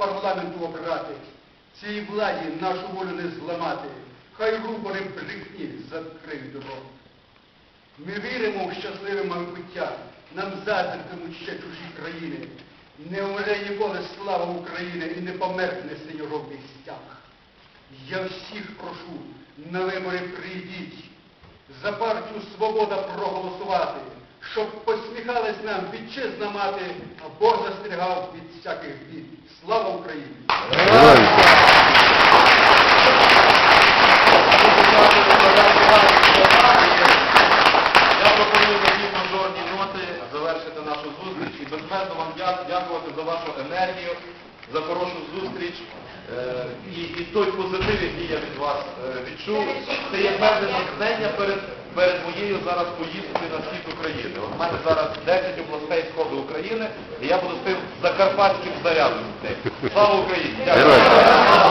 парламенту обрати. Цій владі нашу волю не зламати. Хай рупори брехні закриють рот. Ми віримо в щасливе майбуття, нам заздритимуть ще чужі країни. Не умре ніколи слава України і не померкне синьо-жовтий стяг. Я всіх прошу, на вибори прийдіть, за партію Свобода проголосувати, щоб посміхалась нам вітчизна мати, а Бог застерігав від всяких бід. Слава Україні! Я пропоную на цій мажорній ноти завершити нашу зустріч і безмежно вам дякувати за вашу енергію, за хорошу зустріч е, і, і той позитив, який я від вас е, відчув. Це є певне натхнення перед, перед моєю зараз поїздкою на схід України. От мене зараз 10 областей сходу України, і я буду тим закарпатським зарядом. Слава Україні! Дякую!